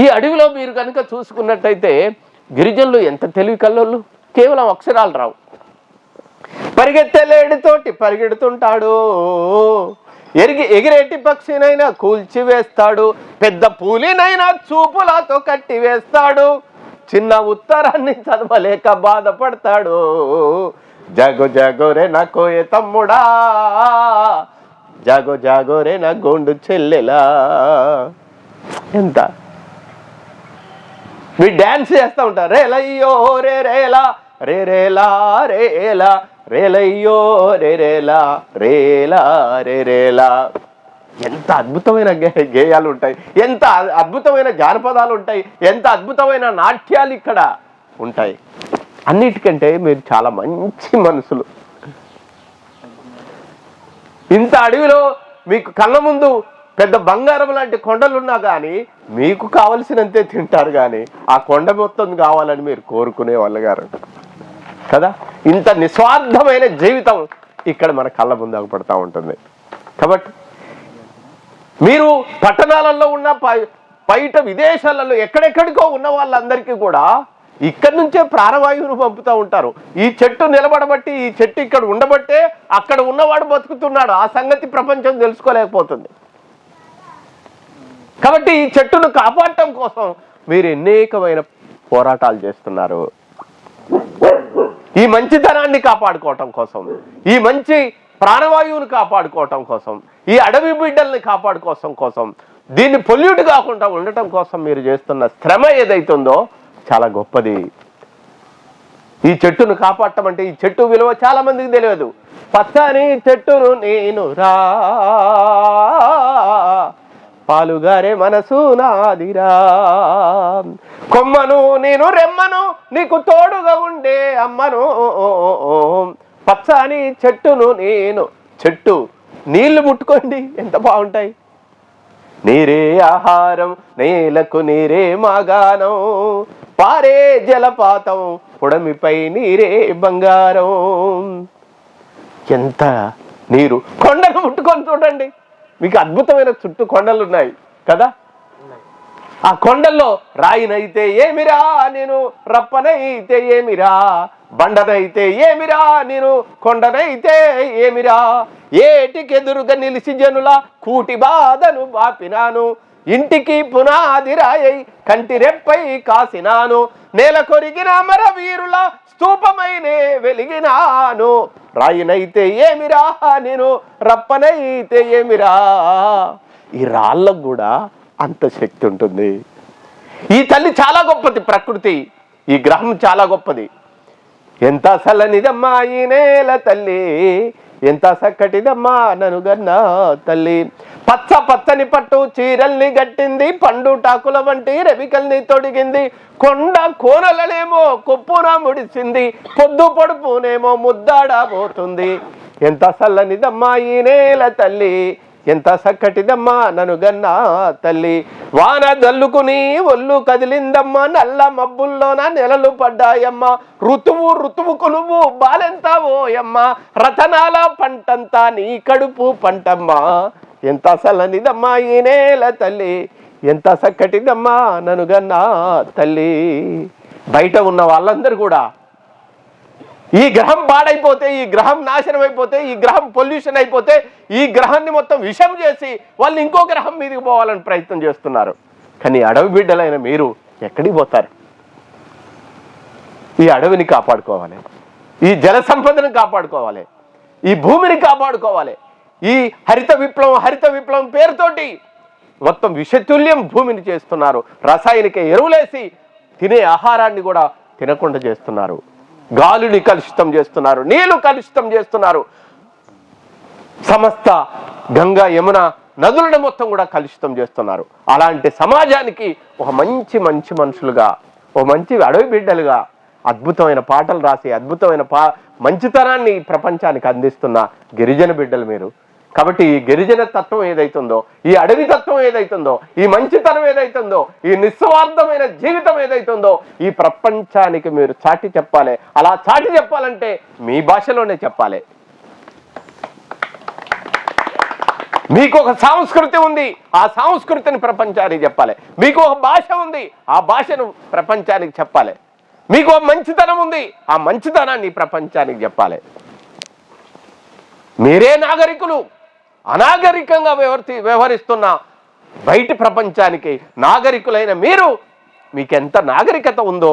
ఈ అడవిలో మీరు కనుక చూసుకున్నట్టయితే గిరిజనులు ఎంత తెలివి కల్లోళ్ళు? కేవలం అక్షరాలు రావు. పరిగెత్తలేడితోటి పరిగెడుతుంటాడు. ఎరిగి ఎగిరేటి పక్షినైనా కూల్చివేస్తాడు పెద్ద పూలినైనా చూపులతో కట్టి వేస్తాడు. చిన్న ఉత్తరాన్ని చదవలేక బాధపడతాడు. జగో జాగోరే నా కోయ తమ్ముడా. జాగో జాగోరే నా గోండు చెల్లెలా. ఎంత మీరు డ్యాన్స్ చేస్తూ ఉంటారు రేలయ్యో రే రేలా. రే రేలా రేలా. రేలయ్యో రే రేలా. రేలా రే రేలా. ఎంత అద్భుతమైన గే- గేయాలు ఉంటాయి. ఎంత అద్భుతమైన జానపదాలు ఉంటాయి. ఎంత అద్భుతమైన నాట్యాలు ఇక్కడ ఉంటాయి. అన్నిటికంటే మీరు చాలా మంచి మనుషులు ఇంత అడవిలో మీకు కళ్ళ ముందు పెద్ద బంగారం లాంటి కొండలున్నా కానీ మీకు కావలసినంతే తింటారు కానీ ఆ కొండ మొత్తం కావాలని మీరు కోరుకునే వాళ్ళు గారు. కదా? ఇంత నిస్వార్థమైన జీవితం ఇక్కడ మన కళ్ళ ముందాకు పడతా ఉంటుంది. కాబట్టి మీరు పట్టణాలలో ఉన్న బయట విదేశాలలో ఎక్కడెక్కడికో ఉన్న వాళ్ళందరికీ కూడా ఇక్కడి నుంచే ప్రాణవాయువును పంపుతూ ఉంటారు. ఈ చెట్టు నిలబడబట్టి ఈ చెట్టు ఇక్కడ ఉండబట్టే అక్కడ ఉన్నవాడు బతుకుతున్నాడు. ఆ సంగతి ప్రపంచం తెలుసుకోలేకపోతుంది. కాబట్టి ఈ చెట్టును కాపాడటం కోసం మీరు అనేకమైన పోరాటాలు చేస్తున్నారు. ఈ మంచితనాన్ని కాపాడుకోవటం కోసం ఈ మంచి ప్రాణవాయువును కాపాడుకోవటం కోసం ఈ అడవి బిడ్డల్ని కాపాడుకోవడం కోసం దీన్ని పొల్యూట్ కాకుండా ఉండటం కోసం మీరు చేస్తున్న శ్రమ ఏదైతుందో చాలా గొప్పది. ఈ చెట్టును కాపాడటం అంటే ఈ చెట్టు విలువ చాలా మందికి తెలియదు. పచ్చని చెట్టును నేను రా పాలుగారే మనసు నాదిరా. కొమ్మను నేను రెమ్మను నీకు తోడుగా ఉండే అమ్మను. పచ్చని చెట్టును నేను చెట్టు నీళ్ళు ముట్టుకోండి ఎంత బాగుంటాయి. నీరే ఆహారం నేలకు నీరే మాగానం పారే జలపాతం పొడమిపై నీరే బంగారం. ఎంత నీరు కొండను ముట్టుకొని చూడండి. మీకు అద్భుతమైన చుట్టూ కొండలు ఉన్నాయి కదా? ఆ కొండల్లో రాయినైతే ఏమిరా నేను రప్పనైతే ఏమిరా బండనైతే ఏమిరా నేను కొండనైతే ఏమిరా ఏటికెదురుగా నిలిచి జనుల కూటి బాధను బాపినాను. ఇంటికి పునాది రాయై కంటి రెప్పై కాసినాను. నేల కొరిగిన అమరవీరుల స్తూపమైనే వెలిగినాను. రాయినైతే ఏమిరా నేను రప్పనైతే ఏమిరా? ఈ రాళ్ళకు కూడా అంత శక్తి ఉంటుంది. ఈ తల్లి చాలా గొప్పది ప్రకృతి. ఈ గ్రహం చాలా గొప్పది. ఎంత చల్లనిదమ్మా ఈ నేల తల్లి? ఎంత చక్కటిదమ్మా ననుగన్న తల్లి? పచ్చ పచ్చని పట్టు చీరల్ని గట్టింది పండు టాకుల వంటి రవికల్ని తొడిగింది. కొండ కోనలనేమో కొప్పున ముడిసింది పొద్దు పొడుపునేమో ముద్దాడబోతుంది. ఎంత చల్లనిదమ్మా ఈ నేల తల్లి? ఎంత చక్కటిదమ్మా నన్ను గన్నా తల్లి. వాన జల్లుకుని ఒళ్ళు కదిలిందమ్మా నల్ల మబ్బుల్లోన నెలలు పడ్డాయమ్మా. ఋతువు ఋతువు నువ్వు బాలెంత ఓయమ్మ రతనాల పంటంతా నీ కడుపు పంటమ్మా. ఎంత చల్లనిదమ్మా ఈ నేల తల్లి. ఎంత చక్కటిదమ్మా ననుగన్నా తల్లి. బయట ఉన్న వాళ్ళందరూ కూడా ఈ గ్రహం పాడైపోతే ఈ గ్రహం నాశనం అయిపోతే ఈ గ్రహం పొల్యూషన్ అయిపోతే ఈ గ్రహాన్ని మొత్తం విషం చేసి వాళ్ళు ఇంకో గ్రహం మీదకి పోవాలని ప్రయత్నం చేస్తున్నారు. కానీ అడవి బిడ్డలైన మీరు ఎక్కడికి పోతారు? ఈ అడవిని కాపాడుకోవాలి. ఈ జల సంపదను కాపాడుకోవాలి. ఈ భూమిని కాపాడుకోవాలి. ఈ హరిత విప్లవం హరిత విప్లవం పేరుతోటి మొత్తం విషతుల్యం భూమిని చేస్తున్నారు. రసాయనిక ఎరువులేసి తినే ఆహారాన్ని కూడా తినకుండా చేస్తున్నారు. గాలిని కలుషితం చేస్తున్నారు నీళ్ళు కలుషితం చేస్తున్నారు. సమస్త గంగా యమున నదులను మొత్తం కూడా కలుషితం చేస్తున్నారు. అలాంటి సమాజానికి ఒక మంచి మంచి మనుషులుగా ఒక మంచి అడవి బిడ్డలుగా అద్భుతమైన పాటలు రాసి అద్భుతమైన పా మంచితనాన్ని ప్రపంచానికి అందిస్తున్న గిరిజన బిడ్డలు మీరు. కాబట్టి ఈ గిరిజన తత్వం ఏదైతుందో ఈ అడవి తత్వం ఏదైతుందో ఈ మంచితనం ఏదైతుందో ఈ నిస్వార్థమైన జీవితం ఏదైతుందో ఈ ప్రపంచానికి మీరు చాటి చెప్పాలి. అలా చాటి చెప్పాలంటే మీ భాషలోనే చెప్పాలి. మీకు ఒక సంస్కృతి ఉంది ఆ సంస్కృతిని ప్రపంచానికి చెప్పాలి. మీకు ఒక భాష ఉంది ఆ భాషను ప్రపంచానికి చెప్పాలి. మీకు ఒక మంచితనం ఉంది ఆ మంచితనాన్ని ప్రపంచానికి చెప్పాలి. మీరే నాగరికులు అనాగరికంగా వ్యవహరి వ్యవహరిస్తున్న బయటి ప్రపంచానికి నాగరికులైన మీరు మీకెంత నాగరికత ఉందో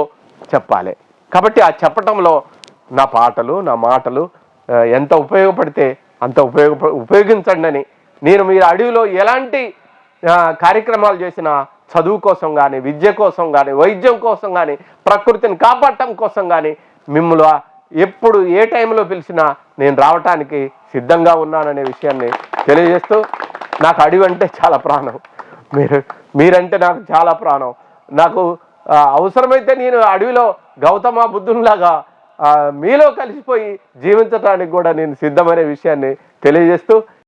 చెప్పాలి. కాబట్టి ఆ చెప్పటంలో నా పాటలు నా మాటలు ఎంత ఉపయోగపడితే అంత ఉపయోగ ఉపయోగించండి అని నేను మీరు అడవిలో ఎలాంటి కార్యక్రమాలు చేసినా చదువు కోసం కానీ విద్య కోసం కానీ వైద్యం కోసం కానీ ప్రకృతిని కాపాడటం కోసం కానీ మిమ్మల్ని ఎప్పుడు ఏ టైంలో పిలిచినా నేను రావటానికి సిద్ధంగా ఉన్నాననే విషయాన్ని తెలియజేస్తూ నాకు అడవి అంటే చాలా ప్రాణం. మీరు మీరంటే నాకు చాలా ప్రాణం. నాకు అవసరమైతే నేను అడవిలో గౌతమ బుద్ధునిలాగా మీలో కలిసిపోయి జీవించడానికి కూడా నేను సిద్ధమనే విషయాన్ని తెలియజేస్తూ